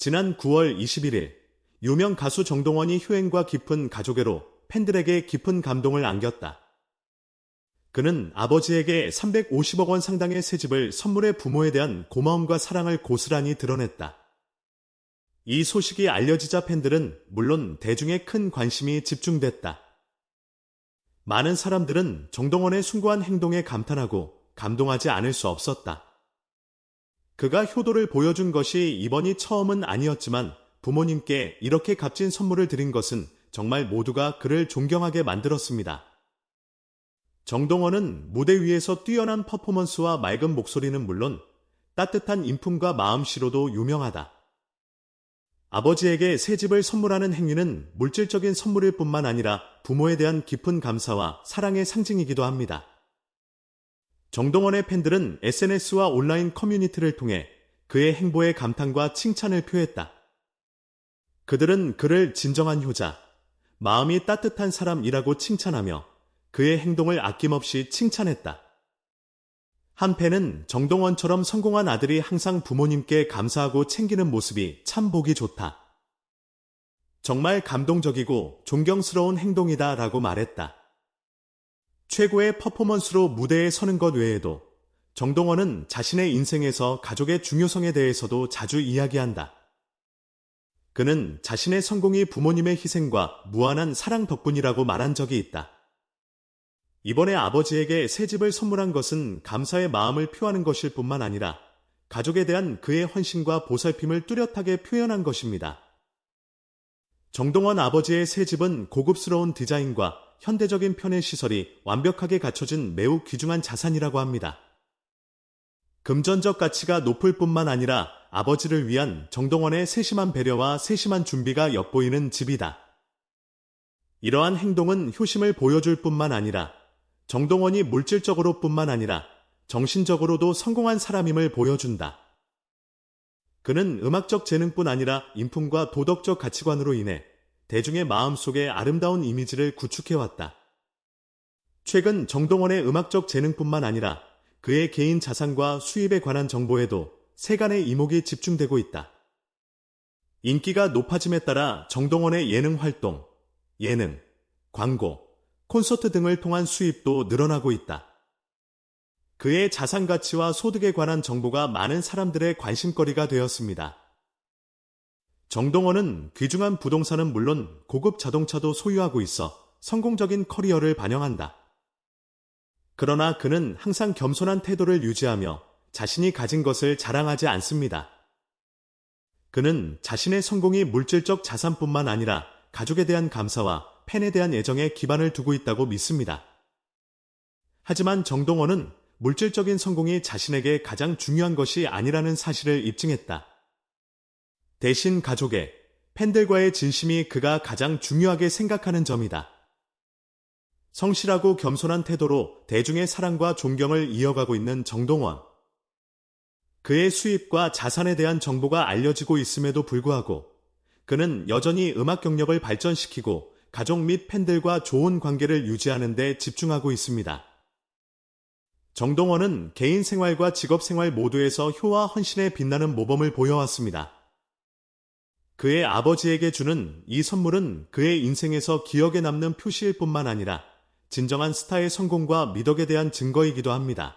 지난 9월 21일 유명 가수 정동원이 효행과 깊은 가족애로 팬들에게 깊은 감동을 안겼다. 그는 아버지에게 350억 원 상당의 새 집을 선물해 부모에 대한 고마움과 사랑을 고스란히 드러냈다. 이 소식이 알려지자 팬들은 물론 대중의 큰 관심이 집중됐다. 많은 사람들은 정동원의 숭고한 행동에 감탄하고 감동하지 않을 수 없었다. 그가 효도를 보여준 것이 이번이 처음은 아니었지만 부모님께 이렇게 값진 선물을 드린 것은 정말 모두가 그를 존경하게 만들었습니다. 정동원은 무대 위에서 뛰어난 퍼포먼스와 맑은 목소리는 물론 따뜻한 인품과 마음씨로도 유명하다. 아버지에게 새 집을 선물하는 행위는 물질적인 선물일 뿐만 아니라 부모에 대한 깊은 감사와 사랑의 상징이기도 합니다. 정동원의 팬들은 SNS와 온라인 커뮤니티를 통해 그의 행보에 감탄과 칭찬을 표했다. 그들은 그를 진정한 효자, 마음이 따뜻한 사람이라고 칭찬하며 그의 행동을 아낌없이 칭찬했다. 한 팬은 정동원처럼 성공한 아들이 항상 부모님께 감사하고 챙기는 모습이 참 보기 좋다. 정말 감동적이고 존경스러운 행동이다 라고 말했다. 최고의 퍼포먼스로 무대에 서는 것 외에도 정동원은 자신의 인생에서 가족의 중요성에 대해서도 자주 이야기한다. 그는 자신의 성공이 부모님의 희생과 무한한 사랑 덕분이라고 말한 적이 있다. 이번에 아버지에게 새 집을 선물한 것은 감사의 마음을 표하는 것일 뿐만 아니라 가족에 대한 그의 헌신과 보살핌을 뚜렷하게 표현한 것입니다. 정동원 아버지의 새 집은 고급스러운 디자인과 현대적인 편의 시설이 완벽하게 갖춰진 매우 귀중한 자산이라고 합니다. 금전적 가치가 높을 뿐만 아니라 아버지를 위한 정동원의 세심한 배려와 세심한 준비가 엿보이는 집이다. 이러한 행동은 효심을 보여줄 뿐만 아니라 정동원이 물질적으로 뿐만 아니라 정신적으로도 성공한 사람임을 보여준다. 그는 음악적 재능뿐 아니라 인품과 도덕적 가치관으로 인해 대중의 마음속에 아름다운 이미지를 구축해왔다. 최근 정동원의 음악적 재능뿐만 아니라 그의 개인 자산과 수입에 관한 정보에도 세간의 이목이 집중되고 있다. 인기가 높아짐에 따라 정동원의 예능 활동, 예능, 광고, 콘서트 등을 통한 수입도 늘어나고 있다. 그의 자산 가치와 소득에 관한 정보가 많은 사람들의 관심거리가 되었습니다. 정동원은 귀중한 부동산은 물론 고급 자동차도 소유하고 있어 성공적인 커리어를 반영한다. 그러나 그는 항상 겸손한 태도를 유지하며 자신이 가진 것을 자랑하지 않습니다. 그는 자신의 성공이 물질적 자산뿐만 아니라 가족에 대한 감사와 팬에 대한 애정에 기반을 두고 있다고 믿습니다. 하지만 정동원은 물질적인 성공이 자신에게 가장 중요한 것이 아니라는 사실을 입증했다. 대신 가족의 팬들과의 진심이 그가 가장 중요하게 생각하는 점이다. 성실하고 겸손한 태도로 대중의 사랑과 존경을 이어가고 있는 정동원. 그의 수입과 자산에 대한 정보가 알려지고 있음에도 불구하고 그는 여전히 음악 경력을 발전시키고 가족 및 팬들과 좋은 관계를 유지하는 데 집중하고 있습니다. 정동원은 개인 생활과 직업 생활 모두에서 효와 헌신에 빛나는 모범을 보여왔습니다. 그의 아버지에게 주는 이 선물은 그의 인생에서 기억에 남는 표시일 뿐만 아니라 진정한 스타의 성공과 미덕에 대한 증거이기도 합니다.